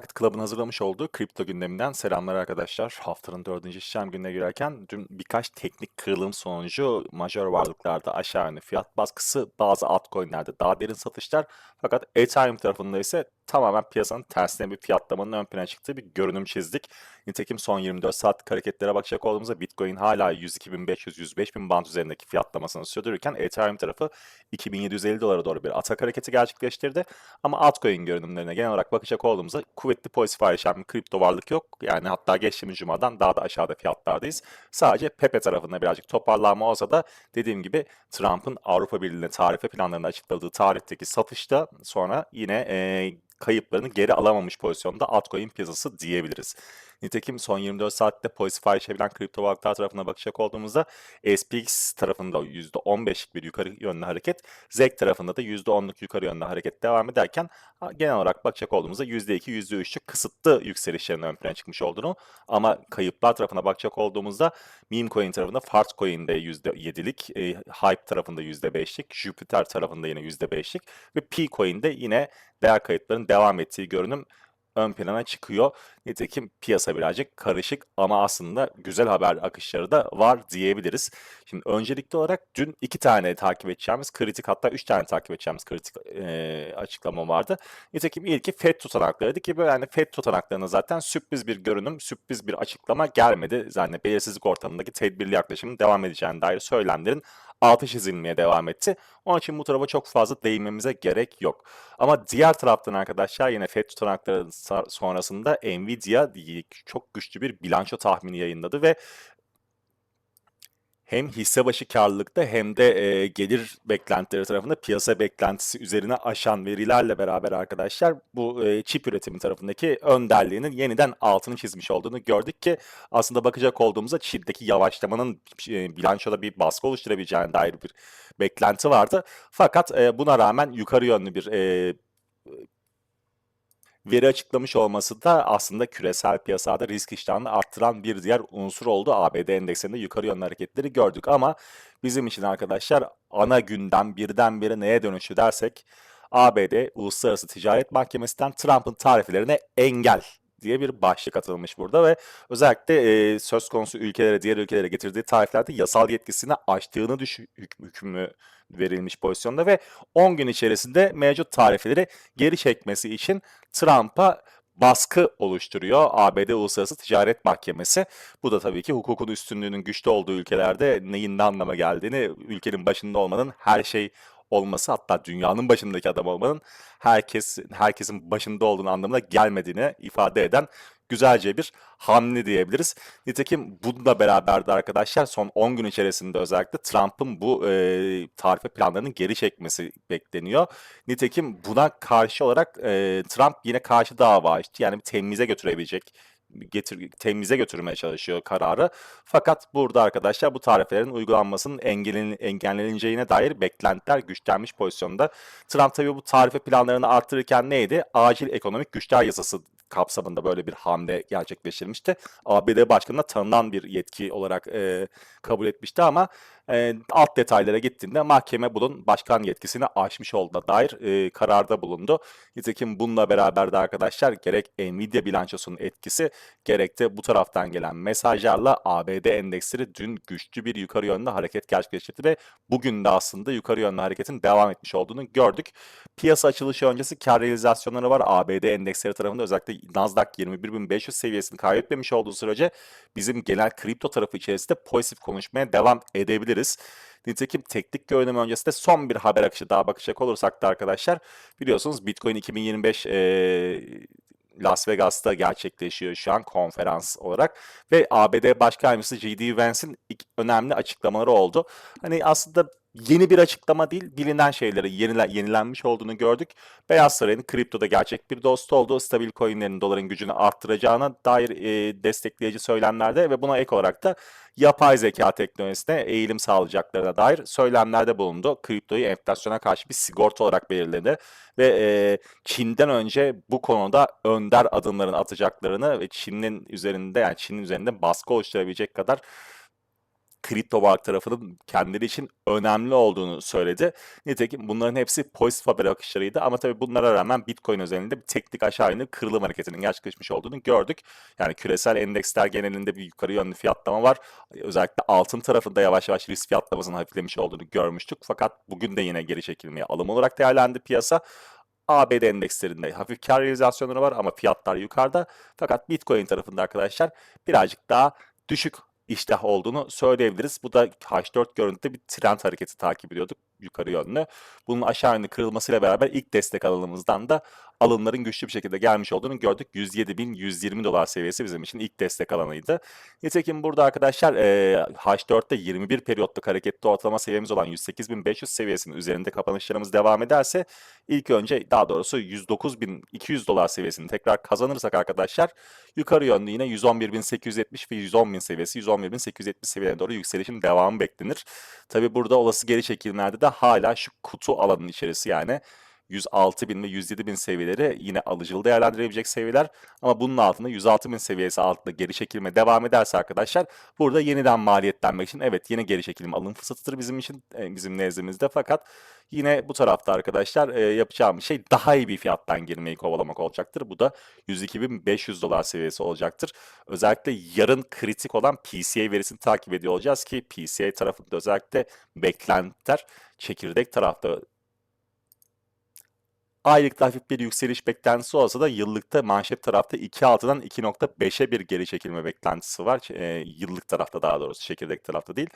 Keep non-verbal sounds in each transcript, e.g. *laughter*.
Market Club'ın hazırlamış olduğu kripto gündeminden selamlar arkadaşlar. Haftanın dördüncü işlem gününe girerken dün birkaç teknik kırılım sonucu majör varlıklarda aşağı yönlü fiyat baskısı, bazı altcoin'lerde daha derin satışlar fakat Ethereum tarafında ise tamamen piyasanın tersine bir fiyatlamanın ön plana çıktığı bir görünüm çizdik. Nitekim son 24 saatlik hareketlere bakacak olduğumuzda Bitcoin hala 102.500-105.000 band üzerindeki fiyatlamasını sürdürürken Ethereum tarafı 2750 dolara doğru bir atak hareketi gerçekleştirdi. Ama altcoin görünümlerine genel olarak bakacak olduğumuzda kuvvetli pozitif ayrışan bir kripto varlık yok. Yani hatta geçtiğimiz cumadan daha da aşağıda fiyatlardayız. Sadece Pepe tarafında birazcık toparlanma olsa da dediğim gibi Trump'ın Avrupa Birliği'ne tarife planlarını açıkladığı tarihteki satışta sonra yine e, kayıplarını geri alamamış pozisyonda altcoin piyasası diyebiliriz. Nitekim son 24 saatte pozitif ayrışabilen kripto varlıklar tarafına bakacak olduğumuzda SPX tarafında %15'lik bir yukarı yönlü hareket, ZEK tarafında da %10'luk yukarı yönlü hareket devam ederken genel olarak bakacak olduğumuzda %2, %3'lük kısıtlı yükselişlerin ön plana çıkmış olduğunu ama kayıplar tarafına bakacak olduğumuzda meme tarafında Fart coin'de %7'lik, e, Hype tarafında %5'lik, Jupiter tarafında yine %5'lik ve P coin'de yine değer kayıtların devam ettiği görünüm ön plana çıkıyor. Nitekim piyasa birazcık karışık ama aslında güzel haber akışları da var diyebiliriz. Şimdi öncelikli olarak dün iki tane takip edeceğimiz kritik hatta üç tane takip edeceğimiz kritik e, açıklama vardı. Nitekim ilki FED tutanaklarıydı ki böyle yani FED tutanaklarına zaten sürpriz bir görünüm, sürpriz bir açıklama gelmedi. Yani belirsizlik ortamındaki tedbirli yaklaşımın devam edeceğine dair söylemlerin altı çizilmeye devam etti. Onun için bu tarafa çok fazla değinmemize gerek yok. Ama diğer taraftan arkadaşlar yine FED tutanakları sonrasında Nvidia çok güçlü bir bilanço tahmini yayınladı ve hem hisse başı karlılıkta hem de e, gelir beklentileri tarafında piyasa beklentisi üzerine aşan verilerle beraber arkadaşlar bu e, çip üretimi tarafındaki önderliğinin yeniden altını çizmiş olduğunu gördük ki aslında bakacak olduğumuzda çipteki yavaşlamanın e, bilançoda bir baskı oluşturabileceğine dair bir beklenti vardı. Fakat e, buna rağmen yukarı yönlü bir e, veri açıklamış olması da aslında küresel piyasada risk iştahını arttıran bir diğer unsur oldu. ABD endeksinde yukarı yönlü hareketleri gördük ama bizim için arkadaşlar ana gündem birdenbire neye dönüşü dersek ABD Uluslararası Ticaret Mahkemesi'nden Trump'ın tariflerine engel diye bir başlık atılmış burada ve özellikle e, söz konusu ülkelere, diğer ülkelere getirdiği tariflerde yasal yetkisini aştığını düş hükmü verilmiş pozisyonda ve 10 gün içerisinde mevcut tarifleri geri çekmesi için Trump'a baskı oluşturuyor ABD Uluslararası Ticaret Mahkemesi. Bu da tabii ki hukukun üstünlüğünün güçlü olduğu ülkelerde neyin ne anlama geldiğini, ülkenin başında olmanın her şey olması hatta dünyanın başındaki adam olmanın herkes herkesin başında olduğunu anlamına gelmediğini ifade eden güzelce bir hamle diyebiliriz. Nitekim bununla beraber de arkadaşlar son 10 gün içerisinde özellikle Trump'ın bu e, tarife planlarının geri çekmesi bekleniyor. Nitekim buna karşı olarak e, Trump yine karşı dava açtı. Yani bir temize götürebilecek getir, temize götürmeye çalışıyor kararı. Fakat burada arkadaşlar bu tarifelerin uygulanmasının engellen, engelleneceğine dair beklentiler güçlenmiş pozisyonda. Trump tabii bu tarife planlarını arttırırken neydi? Acil ekonomik güçler yasası kapsamında böyle bir hamle gerçekleştirmişti. ABD Başkanı'na tanınan bir yetki olarak e, kabul etmişti ama e, alt detaylara gittiğinde mahkeme bunun başkan yetkisini aşmış olduğuna dair e, kararda bulundu. Nitekim bununla beraber de arkadaşlar gerek Nvidia bilançosunun etkisi gerek de bu taraftan gelen mesajlarla ABD endeksleri dün güçlü bir yukarı yönlü hareket gerçekleştirdi ve bugün de aslında yukarı yönlü hareketin devam etmiş olduğunu gördük. Piyasa açılışı öncesi kar realizasyonları var ABD endeksleri tarafında özellikle Nasdaq 21.500 seviyesini kaybetmemiş olduğu sürece bizim genel kripto tarafı içerisinde pozitif konuşmaya devam edebiliriz. Nitekim teknik görünüm öncesinde son bir haber akışı daha bakacak olursak da arkadaşlar biliyorsunuz Bitcoin 2025 e, Las Vegas'ta gerçekleşiyor şu an konferans olarak ve ABD Başkan Yardımcısı J.D. Vance'in önemli açıklamaları oldu. Hani aslında yeni bir açıklama değil, bilinen şeyleri yenilen, yenilenmiş olduğunu gördük. Beyaz Saray'ın kriptoda gerçek bir dostu olduğu, stabil coinlerin doların gücünü arttıracağına dair e, destekleyici söylemlerde ve buna ek olarak da yapay zeka teknolojisine eğilim sağlayacaklarına dair söylemlerde bulundu. Kriptoyu enflasyona karşı bir sigorta olarak belirledi ve e, Çin'den önce bu konuda önder adımların atacaklarını ve Çin'in üzerinde yani Çin'in üzerinde baskı oluşturabilecek kadar kripto varlık tarafının kendileri için önemli olduğunu söyledi. Nitekim bunların hepsi pozitif haber akışlarıydı ama tabii bunlara rağmen Bitcoin özelinde bir teknik aşağı yönlü kırılım hareketinin gerçekleşmiş olduğunu gördük. Yani küresel endeksler genelinde bir yukarı yönlü fiyatlama var. Özellikle altın tarafında yavaş yavaş risk fiyatlamasının hafiflemiş olduğunu görmüştük. Fakat bugün de yine geri çekilmeye alım olarak değerlendi piyasa. ABD endekslerinde hafif kar realizasyonları var ama fiyatlar yukarıda. Fakat Bitcoin tarafında arkadaşlar birazcık daha düşük iştah olduğunu söyleyebiliriz. Bu da H4 görüntüde bir trend hareketi takip ediyorduk yukarı yönlü. Bunun aşağı yönlü kırılmasıyla beraber ilk destek alanımızdan da alımların güçlü bir şekilde gelmiş olduğunu gördük. 107.120 dolar seviyesi bizim için ilk destek alanıydı. Nitekim burada arkadaşlar e, H4'te 21 periyotluk hareketli ortalama seviyemiz olan 108.500 seviyesinin üzerinde kapanışlarımız devam ederse ilk önce daha doğrusu 109.200 dolar seviyesini tekrar kazanırsak arkadaşlar yukarı yönlü yine 111.870 ve 110.000 seviyesi 111.870 seviyene doğru yükselişin devamı beklenir. Tabi burada olası geri çekilmelerde de hala şu kutu alanının içerisi yani 106 bin ve 107 bin seviyeleri yine alıcılı değerlendirebilecek seviyeler. Ama bunun altında 106 bin seviyesi altında geri çekilme devam ederse arkadaşlar burada yeniden maliyetlenmek için evet yeni geri çekilme alım fırsatıdır bizim için e, bizim nezdimizde fakat yine bu tarafta arkadaşlar e, yapacağımız şey daha iyi bir fiyattan girmeyi kovalamak olacaktır. Bu da 102.500 dolar seviyesi olacaktır. Özellikle yarın kritik olan PCA verisini takip ediyor olacağız ki PCA tarafında özellikle beklentiler çekirdek tarafta Aylıkta hafif bir yükseliş beklentisi olsa da yıllıkta manşet tarafta 2.6'dan 2.5'e bir geri çekilme beklentisi var. E, yıllık tarafta daha doğrusu çekirdek tarafta değil.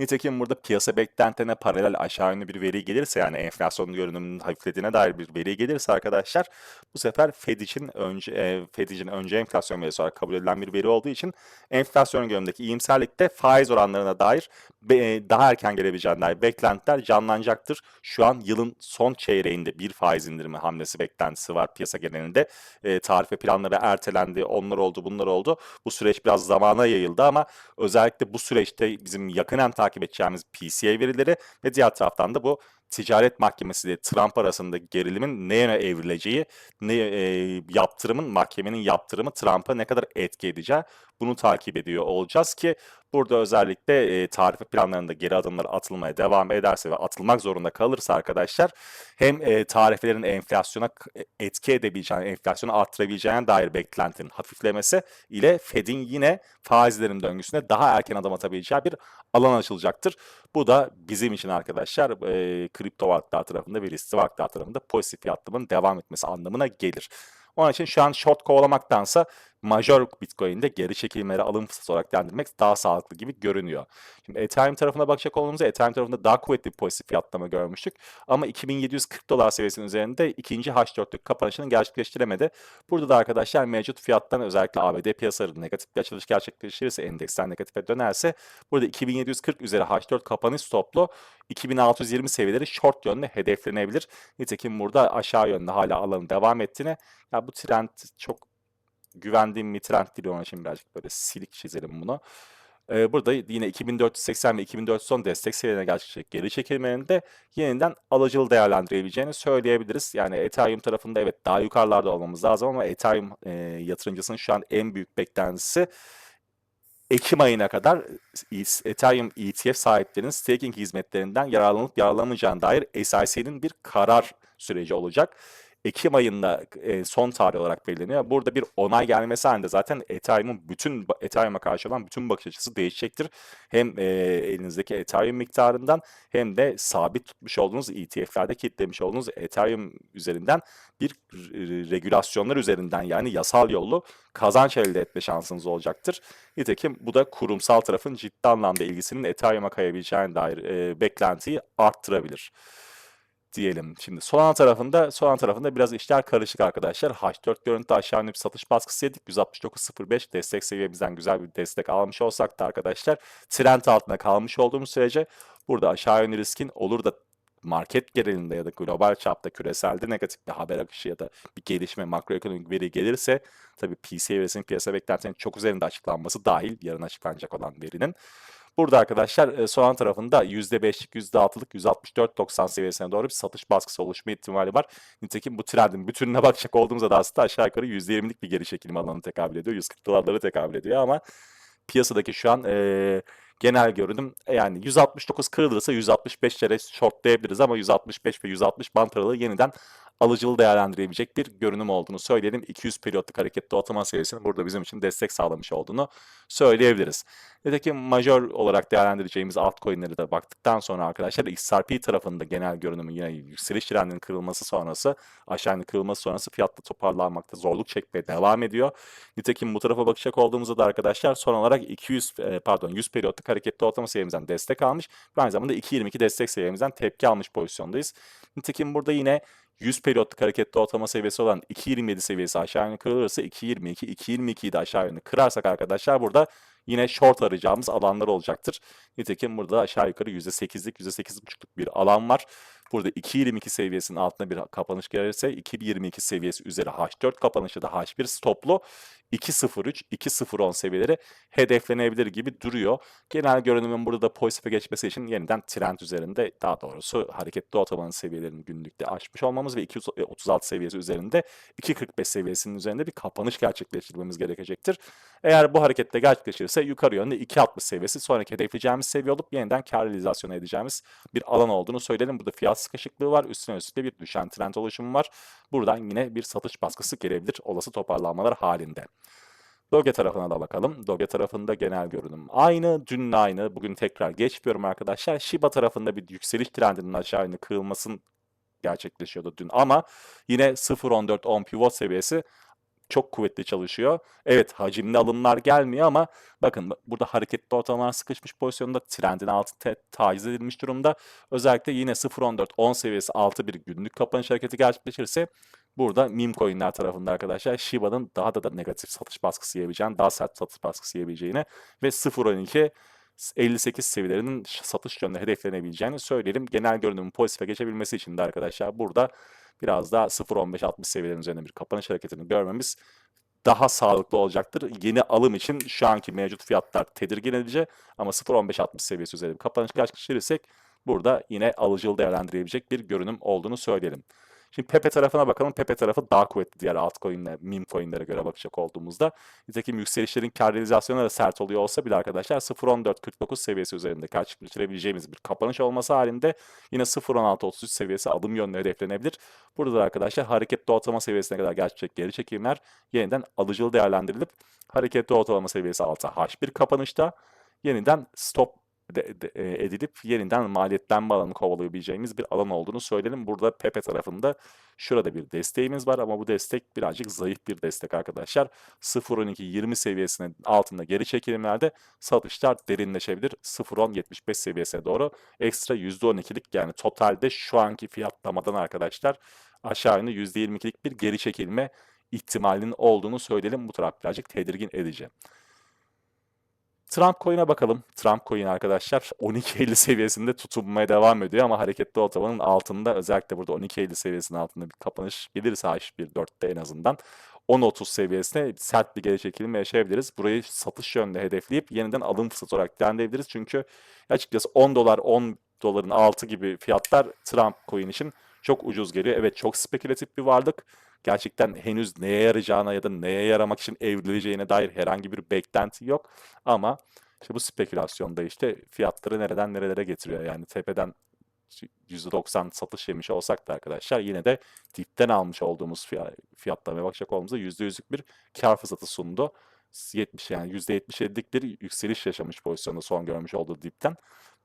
Nitekim burada piyasa beklentilerine paralel aşağı yönlü bir veri gelirse yani enflasyon görünümünün hafiflediğine dair bir veri gelirse arkadaşlar bu sefer Fed için önce e, Fed için önce enflasyon verisi olarak kabul edilen bir veri olduğu için enflasyon görünümündeki iyimserlikte faiz oranlarına dair daha erken gelebileceğine beklentiler canlanacaktır. Şu an yılın son çeyreğinde bir faiz indirimi hamlesi beklentisi var piyasa genelinde. E, tarife planları ertelendi, onlar oldu, bunlar oldu. Bu süreç biraz zamana yayıldı ama özellikle bu süreçte bizim yakından takip edeceğimiz PCA verileri ve diğer taraftan da bu ticaret mahkemesi ile Trump arasında gerilimin ne yöne evrileceği, ne e, yaptırımın mahkemenin yaptırımı Trump'a ne kadar etki edeceği bunu takip ediyor olacağız ki burada özellikle e, tarife planlarında geri adımlar atılmaya devam ederse ve atılmak zorunda kalırsa arkadaşlar hem e, tarifelerin enflasyona etki edebileceğini, enflasyonu arttırabileceğine dair beklentinin hafiflemesi ile Fed'in yine faizlerin döngüsüne daha erken adım atabileceği bir alan açılacaktır. Bu da bizim için arkadaşlar e, kripto varlıklar tarafında ve riskli varlıklar tarafında pozitif fiyatlamanın devam etmesi anlamına gelir. Onun için şu an short kovalamaktansa major Bitcoin'de geri çekilmeleri alım fırsatı olarak değerlendirmek daha sağlıklı gibi görünüyor. Şimdi Ethereum tarafına bakacak olduğumuzda Ethereum tarafında daha kuvvetli bir pozitif fiyatlama görmüştük. Ama 2740 dolar seviyesinin üzerinde ikinci H4'lük kapanışını gerçekleştiremedi. Burada da arkadaşlar mevcut fiyattan özellikle ABD piyasaları negatif bir açılış gerçekleştirirse endeksler negatife dönerse burada 2740 üzeri H4 kapanış stoplu 2620 seviyeleri short yönde hedeflenebilir. Nitekim burada aşağı yönde hala alanın devam ettiğini ya bu trend çok güvendiğim bir trend değil onun için birazcık böyle silik çizelim bunu. Ee, burada yine 2480 ve 2410 destek seviyelerine gerçekleşecek geri çekilmenin de yeniden alıcılı değerlendirebileceğini söyleyebiliriz. Yani Ethereum tarafında evet daha yukarılarda olmamız lazım ama Ethereum e, yatırımcısının şu an en büyük beklentisi Ekim ayına kadar Ethereum ETF sahiplerinin staking hizmetlerinden yararlanıp yararlanamayacağına dair SIC'nin bir karar süreci olacak. Ekim ayında e, son tarih olarak belirleniyor. Burada bir onay gelmesi halinde zaten Ethereum'un bütün Ethereum'a karşı olan bütün bakış açısı değişecektir. Hem e, elinizdeki Ethereum miktarından hem de sabit tutmuş olduğunuz ETF'lerde kilitlemiş olduğunuz Ethereum üzerinden bir regülasyonlar üzerinden yani yasal yolu kazanç elde etme şansınız olacaktır. Nitekim bu da kurumsal tarafın ciddi anlamda ilgisinin Ethereum'a kayabileceğine dair e, beklentiyi arttırabilir diyelim. Şimdi Solana tarafında Solana tarafında biraz işler karışık arkadaşlar. H4 görüntü aşağı bir satış baskısı yedik. 169.05 destek seviyemizden güzel bir destek almış olsak da arkadaşlar trend altında kalmış olduğumuz sürece burada aşağı yönlü riskin olur da market genelinde ya da global çapta küreselde negatif bir haber akışı ya da bir gelişme makroekonomik veri gelirse tabii PCA verisinin piyasa beklentilerinin çok üzerinde açıklanması dahil yarın açıklanacak olan verinin Burada arkadaşlar e, soğan tarafında %5'lik, %6'lık 164.90 seviyesine doğru bir satış baskısı oluşma ihtimali var. Nitekim bu trendin bütününe *laughs* bakacak olduğumuzda da aslında aşağı yukarı %20'lik bir geri çekilme alanı tekabül ediyor. 140 dolarları tekabül ediyor ama piyasadaki şu an e, genel görünüm e, yani 169 kırılırsa 165 lira shortlayabiliriz ama 165 ve 160 bant aralığı yeniden alıcılı değerlendirebilecek bir görünüm olduğunu söyleyelim. 200 periyotlık hareketli ortalama seviyesinin burada bizim için destek sağlamış olduğunu söyleyebiliriz. Nitekim majör olarak değerlendireceğimiz altcoin'lere de baktıktan sonra arkadaşlar XRP tarafında genel görünümü yine yükseliş trendinin kırılması sonrası aşağı kırılması sonrası fiyatta toparlanmakta zorluk çekmeye devam ediyor. Nitekim bu tarafa bakacak olduğumuzda da arkadaşlar son olarak 200 e, pardon 100 periyotlık hareketli ortalama seviyemizden destek almış ve aynı zamanda 2.22 destek seviyemizden tepki almış pozisyondayız. Nitekim burada yine 100 periyotluk hareketli ortalama seviyesi olan 2.27 seviyesi aşağı yönlü kırılırsa 2.22, 2.22'yi de aşağı yönlü kırarsak arkadaşlar burada yine short arayacağımız alanlar olacaktır. Nitekim burada aşağı yukarı %8'lik, %8.5'luk bir alan var. Burada 2.22 seviyesinin altına bir kapanış gelirse 2.22 seviyesi üzeri H4 kapanışı da H1 stoplu 2.03, 2.010 seviyeleri hedeflenebilir gibi duruyor. Genel görünümün burada da pozitife geçmesi için yeniden trend üzerinde daha doğrusu hareketli ortalamanın seviyelerini günlükte aşmış olmamız ve 2.36 seviyesi üzerinde 2.45 seviyesinin üzerinde bir kapanış gerçekleştirmemiz gerekecektir. Eğer bu harekette gerçekleşirse yukarı yönde 2.60 seviyesi sonraki hedefleyeceğimiz seviye olup yeniden kar realizasyonu edeceğimiz bir alan olduğunu söyleyelim. Burada fiyat sıkışıklığı var. Üstüne üstlük bir düşen trend oluşumu var. Buradan yine bir satış baskısı gelebilir olası toparlanmalar halinde. Doge tarafına da bakalım. Doge tarafında genel görünüm aynı. Dünle aynı. Bugün tekrar geçmiyorum arkadaşlar. Shiba tarafında bir yükseliş trendinin aşağı yönlü kırılmasın gerçekleşiyordu dün ama yine 0.14 10 pivot seviyesi çok kuvvetli çalışıyor. Evet hacimli alımlar gelmiyor ama bakın burada hareketli ortalamalar sıkışmış pozisyonda trendin altı taciz edilmiş durumda. Özellikle yine 0.14 10 seviyesi altı bir günlük kapanış hareketi gerçekleşirse burada meme coinler tarafında arkadaşlar Shiba'nın daha da, da negatif satış baskısı yiyebileceğini, daha sert satış baskısı yiyebileceğini ve 0.12 58 seviyelerinin satış yönünde hedeflenebileceğini söyleyelim. Genel görünümün pozitife geçebilmesi için de arkadaşlar burada biraz daha 0.15-60 seviyelerin üzerinde bir kapanış hareketini görmemiz daha sağlıklı olacaktır. Yeni alım için şu anki mevcut fiyatlar tedirgin edici ama 0.15-60 seviyesi üzerinde bir kapanış gerçekleştirirsek burada yine alıcılı değerlendirebilecek bir görünüm olduğunu söyleyelim. Şimdi Pepe tarafına bakalım. Pepe tarafı daha kuvvetli diğer altcoin'ler, meme coin'lere göre bakacak olduğumuzda. Nitekim yükselişlerin kar realizasyonu da sert oluyor olsa bile arkadaşlar 0.14.49 seviyesi üzerinde gerçekleştirebileceğimiz bir kapanış olması halinde yine 0.16.33 seviyesi adım yönlü hedeflenebilir. Burada da arkadaşlar hareketli ortalama seviyesine kadar gerçek geri çekimler yeniden alıcılı değerlendirilip hareketli ortalama seviyesi altı H1 kapanışta yeniden stop de, de, e, edilip yeniden maliyetlenme alanı kovalayabileceğimiz bir alan olduğunu söyleyelim. Burada Pepe tarafında şurada bir desteğimiz var ama bu destek birazcık zayıf bir destek arkadaşlar. 0.12-20 seviyesinin altında geri çekilimlerde satışlar derinleşebilir. 0.10-75 seviyesine doğru ekstra %12'lik yani totalde şu anki fiyatlamadan arkadaşlar aşağı yönlü %22'lik bir geri çekilme ihtimalinin olduğunu söyleyelim. Bu taraf birazcık tedirgin edici. Trump coin'e bakalım. Trump coin arkadaşlar *laughs* 12.50 seviyesinde tutunmaya devam ediyor ama hareketli ortalamanın altında özellikle burada 12.50 seviyesinin altında bir kapanış gelirse H1.4'te en azından 10.30 seviyesine sert bir geri çekilme yaşayabiliriz. Burayı satış yönünde hedefleyip yeniden alım fırsatı olarak değerlendirebiliriz. Çünkü açıkçası 10 dolar 10 doların altı gibi fiyatlar Trump coin için çok ucuz geliyor. Evet çok spekülatif bir varlık gerçekten henüz neye yarayacağına ya da neye yaramak için evrileceğine dair herhangi bir beklenti yok. Ama işte bu spekülasyonda işte fiyatları nereden nerelere getiriyor. Yani tepeden %90 satış yemiş olsak da arkadaşlar yine de dipten almış olduğumuz fiyatlamaya bakacak olduğumuzda %100'lük bir kar fırsatı sundu. 70 yani %70'lik bir yükseliş yaşamış pozisyonda son görmüş olduğu dipten.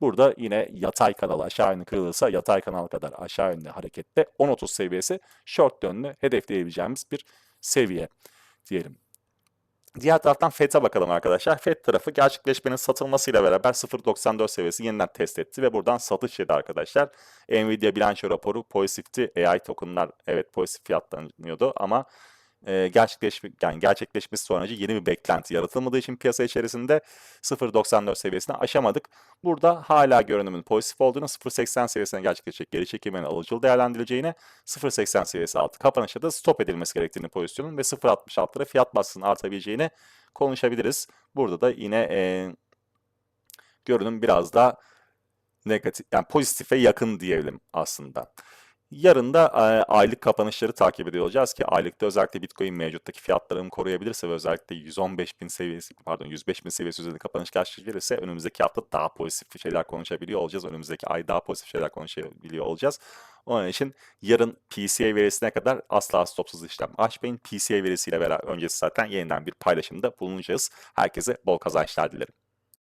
Burada yine yatay kanal aşağı yönlü kırılırsa yatay kanal kadar aşağı yönlü harekette 10.30 seviyesi short yönlü hedefleyebileceğimiz bir seviye diyelim. Diğer taraftan FED'e bakalım arkadaşlar. FED tarafı gerçekleşmenin satılmasıyla beraber 0.94 seviyesi yeniden test etti ve buradan satış yedi arkadaşlar. Nvidia bilanço raporu pozitifti. AI tokenlar evet pozitif fiyatlanıyordu ama e, gerçekleşme, yani gerçekleşmesi sonucu yeni bir beklenti yaratılmadığı için piyasa içerisinde 0.94 seviyesini aşamadık. Burada hala görünümün pozitif olduğunu 0.80 seviyesine gerçekleşecek geri çekilmenin alıcılı değerlendirileceğine 0.80 seviyesi altı kapanışta da stop edilmesi gerektiğini pozisyonun ve 0.66'lara fiyat baskısının artabileceğini konuşabiliriz. Burada da yine e, görünüm biraz daha negatif yani pozitife yakın diyelim aslında. Yarın da e, aylık kapanışları takip ediyor olacağız ki aylıkta özellikle Bitcoin mevcuttaki fiyatlarını koruyabilirse ve özellikle 115 bin seviyesi pardon 105 bin seviyesi üzerinde kapanış gerçekleştirirse önümüzdeki hafta daha pozitif şeyler konuşabiliyor olacağız. Önümüzdeki ay daha pozitif şeyler konuşabiliyor olacağız. Onun için yarın PCA verisine kadar asla stopsuz işlem açmayın. PCA verisiyle beraber öncesi zaten yeniden bir paylaşımda bulunacağız. Herkese bol kazançlar dilerim.